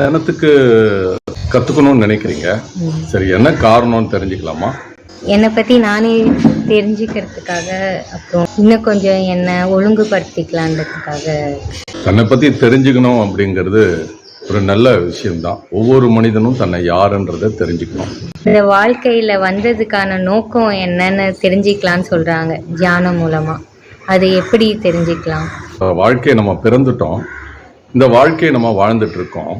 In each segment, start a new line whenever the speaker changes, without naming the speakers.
தியானத்துக்கு கத்துக்கணும்னு நினைக்கிறீங்க. சரி என்ன காரணம்னு தெரிஞ்சுக்கலாமா?
என்னை பற்றி நானே தெரிஞ்சுக்கிறதுக்காக அப்புறம் இன்னும் கொஞ்சம் என்னை ஒழுங்குபடுத்திக்கலான்றதுக்காக.
தன்னை பத்தி தெரிஞ்சுக்கணும் அப்படிங்கிறது ஒரு நல்ல விஷயம்தான். ஒவ்வொரு மனிதனும் தன்னை யாருன்றதை தெரிஞ்சுக்கணும்.
இந்த வாழ்க்கையில் வந்ததுக்கான நோக்கம் என்னன்னு தெரிஞ்சுக்கலான்னு சொல்கிறாங்க தியானம் மூலமாக அது எப்படி தெரிஞ்சுக்கலாம்?
வாழ்க்கையை நம்ம பிறந்துட்டோம். இந்த வாழ்க்கையை நம்ம வாழ்ந்துட்டு இருக்கோம்.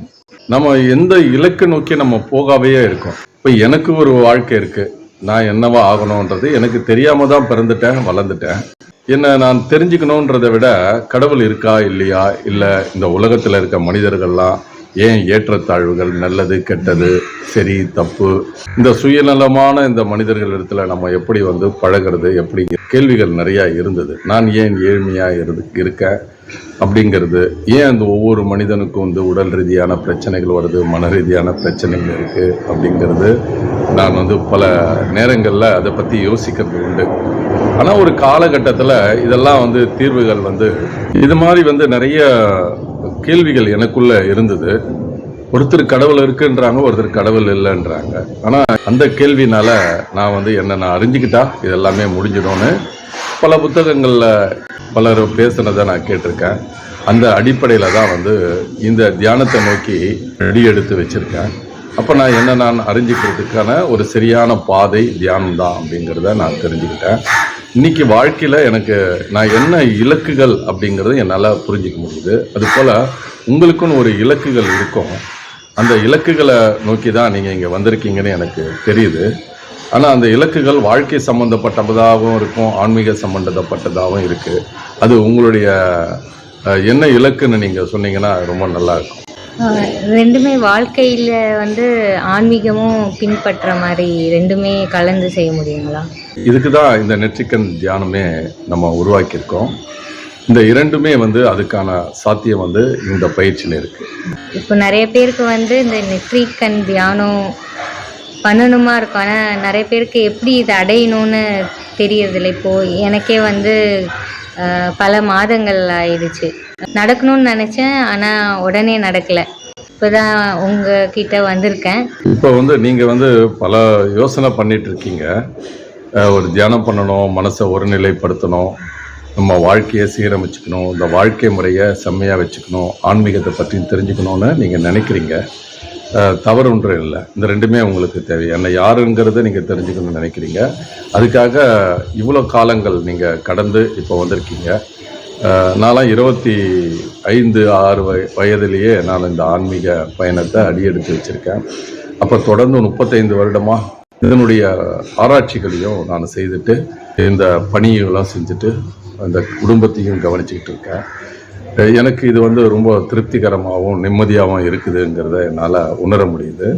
நம்ம எந்த இலக்கு நோக்கி நம்ம போகாவே இருக்கோம். இப்போ எனக்கு ஒரு வாழ்க்கை இருக்கு. நான் என்னவா ஆகணுன்றது எனக்கு தெரியாம தான் பிறந்துட்டேன் வளர்ந்துட்டேன். என்ன நான் தெரிஞ்சுக்கணுன்றதை விட கடவுள் இருக்கா இல்லையா? இல்லை இந்த உலகத்தில் இருக்க மனிதர்கள்லாம் ஏன் ஏற்றத்தாழ்வுகள் நல்லது கெட்டது சரி தப்பு? இந்த சுயநலமான இந்த மனிதர்கள் இடத்துல நம்ம எப்படி வந்து பழகிறது எப்படி? கேள்விகள் நிறையா இருந்தது. நான் ஏன் ஏழ்மையா இருந்து இருக்கேன் அப்படிங்கிறது ஏன் அந்த ஒவ்வொரு மனிதனுக்கும் வந்து உடல் ரீதியான பிரச்சனைகள் வருது மன ரீதியான பிரச்சனைகள் இருக்கு? அப்படிங்கிறது நான் வந்து பல நேரங்களில் அதை பற்றி யோசிக்கிறது உண்டு. ஆனால் ஒரு காலகட்டத்தில் இதெல்லாம் வந்து தீர்வுகள் வந்து இது மாதிரி வந்து நிறைய கேள்விகள் எனக்குள்ள இருந்தது. ஒருத்தர் கடவுள் இருக்குன்றாங்க ஒருத்தர் கடவுள் இல்லைன்றாங்க. ஆனால் அந்த கேள்வினால நான் வந்து என்ன நான் அறிஞ்சுக்கிட்டா இதெல்லாமே முடிஞ்சிடும்னு பல புத்தகங்களில் பலர் பேசுனதை நான் கேட்டிருக்கேன். அந்த அடிப்படையில் தான் வந்து இந்த தியானத்தை நோக்கி அடி எடுத்து வச்சுருக்கேன். அப்போ நான் என்ன நான் அறிஞ்சிக்கிறதுக்கான ஒரு சரியான பாதை தியானம் தான் அப்படிங்கிறத நான் தெரிஞ்சுக்கிட்டேன். இன்னைக்கு வாழ்க்கையில் எனக்கு நான் என்ன இலக்குகள் அப்படிங்கிறத என்னால் புரிஞ்சிக்க முடியுது. அதுபோல் உங்களுக்குன்னு ஒரு இலக்குகள் இருக்கும். அந்த இலக்குகளை நோக்கி தான் நீங்கள் இங்கே வந்திருக்கீங்கன்னு எனக்கு தெரியுது. ஆனால் அந்த இலக்குகள் வாழ்க்கை சம்மந்தப்பட்டதாகவும் இருக்கும் ஆன்மீக சம்மந்தப்பட்டதாகவும் இருக்குது அது உங்களுடைய என்ன இலக்குன்னு நீங்கள் சொன்னீங்கன்னா ரொம்ப
நல்லாயிருக்கும் ரெண்டுமே வாழ்க்கையில் வந்து ஆன்மீகமும் பின்பற்ற மாதிரி ரெண்டுமே கலந்து செய்ய முடியுங்களா?
இதுக்கு தான் இந்த நெற்றிக்கண் தியானமே நம்ம உருவாக்கியிருக்கோம். இந்த இரண்டுமே வந்து அதுக்கான சாத்தியம் வந்து இந்த பயிற்சியில் இருக்குது
இப்போ நிறைய பேருக்கு வந்து இந்த நெற்றிக்கண் தியானம் பண்ணணுமா இருக்கும். ஆனால் நிறைய பேருக்கு எப்படி இதை அடையணும்னு தெரியறதில்ல. இப்போது எனக்கே வந்து பல மாதங்கள் ஆயிடுச்சு. நடக்கணும்னு நினச்சேன் ஆனால் உடனே நடக்கலை. இப்போ தான் உங்ககிட்ட வந்திருக்கேன்.
இப்போ வந்து நீங்கள் வந்து பல யோசனை பண்ணிட்டு இருக்கீங்க. ஒரு தியானம் பண்ணணும் மனசை ஒருநிலைப்படுத்தணும் நம்ம வாழ்க்கையை சீரமைச்சுக்கணும் இந்த வாழ்க்கை முறையை செம்மையாக வச்சுக்கணும் ஆன்மீகத்தை பற்றி தெரிஞ்சுக்கணும்னு நீங்கள் நினைக்கிறீங்க. தவறு ஒன்றும் இல்லை. இந்த ரெண்டுமே உங்களுக்கு தேவை. என்ன யாருங்கிறத நீங்கள் தெரிஞ்சுக்கணும்னு நினைக்கிறீங்க. அதுக்காக இவ்வளோ காலங்கள் நீங்கள் கடந்து இப்போ வந்திருக்கீங்க. நான்லாம் இருபத்தி ஐந்து ஆறு வய வயதிலேயே நான் இந்த ஆன்மீக பயணத்தை அடியெடுத்து வச்சுருக்கேன். அப்போ தொடர்ந்து முப்பத்தைந்து வருடமாக இதனுடைய ஆராய்ச்சிகளையும் நான் செய்துட்டு இந்த பணியெல்லாம் செஞ்சுட்டு அந்த குடும்பத்தையும் கவனிச்சுக்கிட்டு இருக்கேன். எனக்கு இது வந்து ரொம்ப திருப்திகரமாகவும் நிம்மதியாகவும் இருக்குதுங்கிறத என்னால் உணர முடியுது.